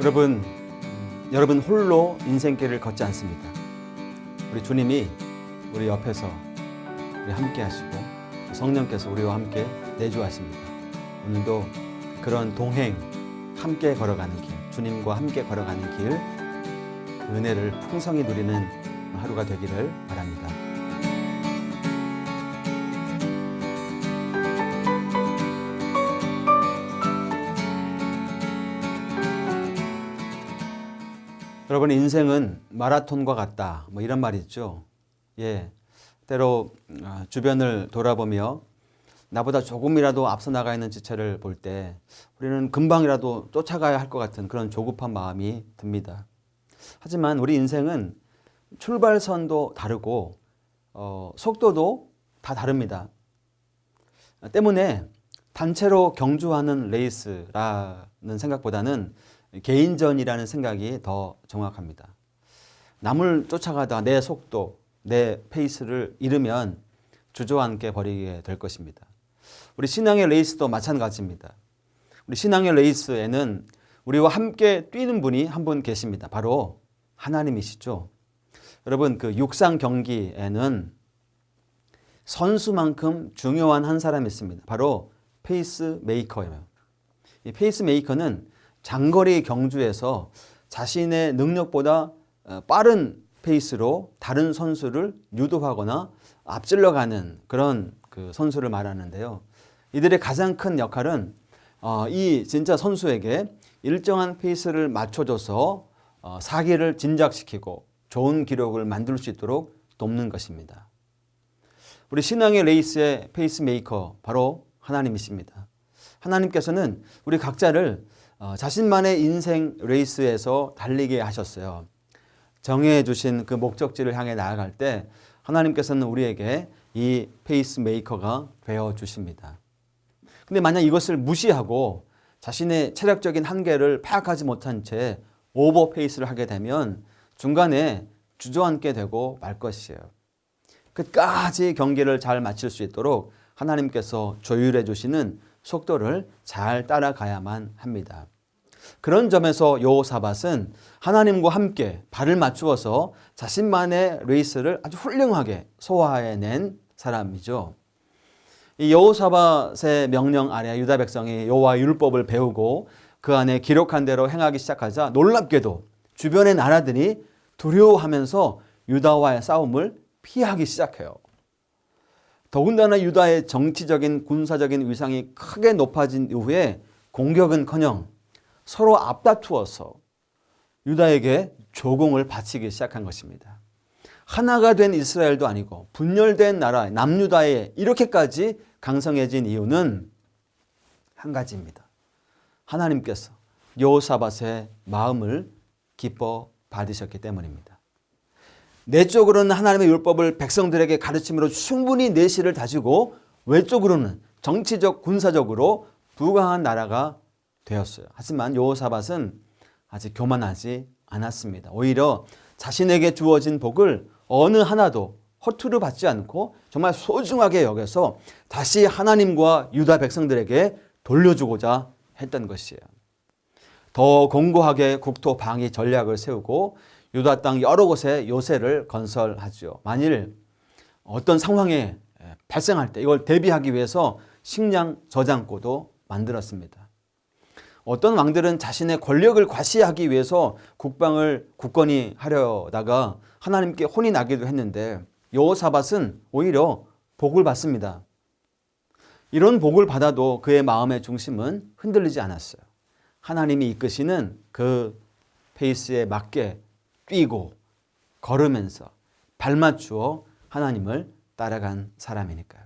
여러분, 음, 여러분 홀로 인생길을 걷지 않습니다. 우리 주님이 우리 옆에서 우리 함께 하시고 성령께서 우리와 함께 내주하십니다. 오늘도 그런 동행, 함께 걸어가는 길, 주님과 함께 걸어가는 길, 그 은혜를 풍성히 누리는 하루가 되기를 바랍니다. 여러분 인생은 마라톤과 같다. 뭐 이런 말이 있죠. 예. 때로 아, 주변을 돌아보며 나보다 조금이라도 앞서 나가 있는 지체를 볼 때 우리는 금방이라도 쫓아가야 할 것 같은 그런 조급한 마음이 듭니다. 하지만 우리 인생은 출발선도 다르고 어, 속도도 다 다릅니다. 때문에 단체로 경주하는 레이스라는 생각보다는 개인전이라는 생각이 더 정확합니다. 남을 쫓아가다 내 속도, 내 페이스를 잃으면 주저앉게 버리게 될 것입니다. 우리 신앙의 레이스도 마찬가지입니다. 우리 신앙의 레이스에는 우리와 함께 뛰는 분이 한 분 계십니다. 바로 하나님이시죠. 여러분, 그 육상 경기에는 선수만큼 중요한 한 사람이 있습니다. 바로 페이스 메이커예요. 이 페이스 메이커는 장거리 경주에서 자신의 능력보다 어, 빠른 페이스로 다른 선수를 유도하거나 앞질러가는 그런 그 선수를 말하는데요. 이들의 가장 큰 역할은 어, 이 진짜 선수에게 일정한 페이스를 맞춰줘서 어, 사기를 진작시키고 좋은 기록을 만들 수 있도록 돕는 것입니다. 우리 신앙의 레이스의 페이스메이커 바로 하나님이십니다. 하나님께서는 우리 각자를 어, 자신만의 인생 레이스에서 달리게 하셨어요. 정해 주신 그 목적지를 향해 나아갈 때 하나님께서는 우리에게 이 페이스메이커가 되어 주십니다. 근데 만약 이것을 무시하고 자신의 체력적인 한계를 파악하지 못한 채 오버 페이스를 하게 되면 중간에 주저앉게 되고 말 것이에요. 끝까지 경기를 잘 마칠 수 있도록 하나님께서 조율해 주시는 속도를 잘 따라가야만 합니다. 그런 점에서 요사밧은 하나님과 함께 발을 맞추어서 자신만의 레이스를 아주 훌륭하게 소화해낸 사람이죠. 이 여호사밧의 명령 아래 유다 백성이 여호와 율법을 배우고 그 안에 기록한 대로 행하기 시작하자 놀랍게도 주변의 나라들이 두려워하면서 유다와의 싸움을 피하기 시작해요. 더군다나 유다의 정치적인 군사적인 위상이 크게 높아진 이후에 공격은커녕 서로 앞다투어서 유다에게 조공을 바치기 시작한 것입니다. 하나가 된 이스라엘도 아니고 분열된 나라 남유다에 이렇게까지 강성해진 이유는 한 가지입니다. 하나님께서 여호사밧의 마음을 기뻐 받으셨기 때문입니다. 내적으로는 하나님의 율법을 백성들에게 가르침으로 충분히 내실을 다지고 외적으로는 정치적 군사적으로 부강한 나라가 되었어요. 하지만 여호사밧은 아직 교만하지 않았습니다. 오히려 자신에게 주어진 복을 어느 하나도 허투루 받지 않고 정말 소중하게 여겨서 다시 하나님과 유다 백성들에게 돌려주고자 했던 것이에요. 더 공고하게 국토 방위 전략을 세우고 유다 땅 여러 곳에 요새를 건설하죠. 만일 어떤 상황에 발생할 때 이걸 대비하기 위해서 식량 저장고도 만들었습니다. 어떤 왕들은 자신의 권력을 과시하기 위해서 국방을 굳건히 하려다가 하나님께 혼이 나기도 했는데 여호사밧은 오히려 복을 받습니다. 이런 복을 받아도 그의 마음의 중심은 흔들리지 않았어요. 하나님이 이끄시는 그 페이스에 맞게 뛰고 걸으면서 발맞추어 하나님을 따라간 사람이니까요.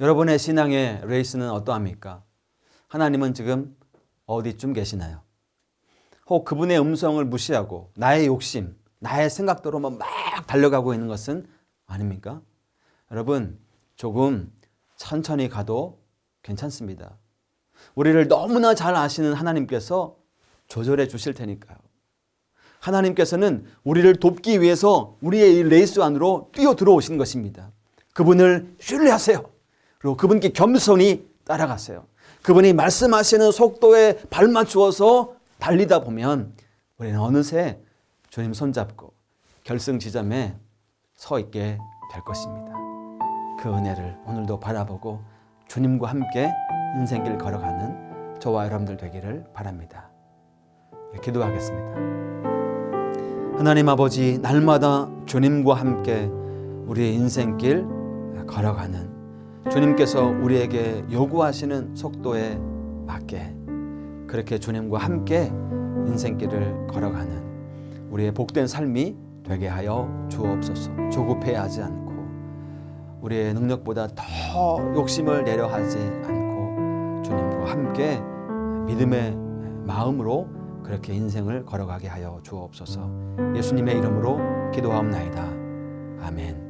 여러분의 신앙의 레이스는 어떠합니까? 하나님은 지금 어디쯤 계시나요? 혹 그분의 음성을 무시하고 나의 욕심, 나의 생각대로만 막 달려가고 있는 것은 아닙니까? 여러분, 조금 천천히 가도 괜찮습니다. 우리를 너무나 잘 아시는 하나님께서 조절해 주실 테니까요. 하나님께서는 우리를 돕기 위해서 우리의 이 레이스 안으로 뛰어 들어오신 것입니다. 그분을 신뢰하세요. 그리고 그분께 겸손히 따라가세요. 그분이 말씀하시는 속도에 발맞추어서 달리다 보면 우리는 어느새 주님 손잡고 결승 지점에 서 있게 될 것입니다. 그 은혜를 오늘도 바라보고 주님과 함께 인생길 걸어가는 저와 여러분들 되기를 바랍니다. 네, 기도하겠습니다. 하나님 아버지 날마다 주님과 함께 우리의 인생길 걸어가는 주님께서 우리에게 요구하시는 속도에 맞게 그렇게 주님과 함께 인생길을 걸어가는 우리의 복된 삶이 되게 하여 주옵소서. 조급해 하지 않고 우리의 능력보다 더 욕심을 내려 하지 않고 주님과 함께 믿음의 마음으로 그렇게 인생을 걸어가게 하여 주옵소서. 예수님의 이름으로 기도하옵나이다. 아멘.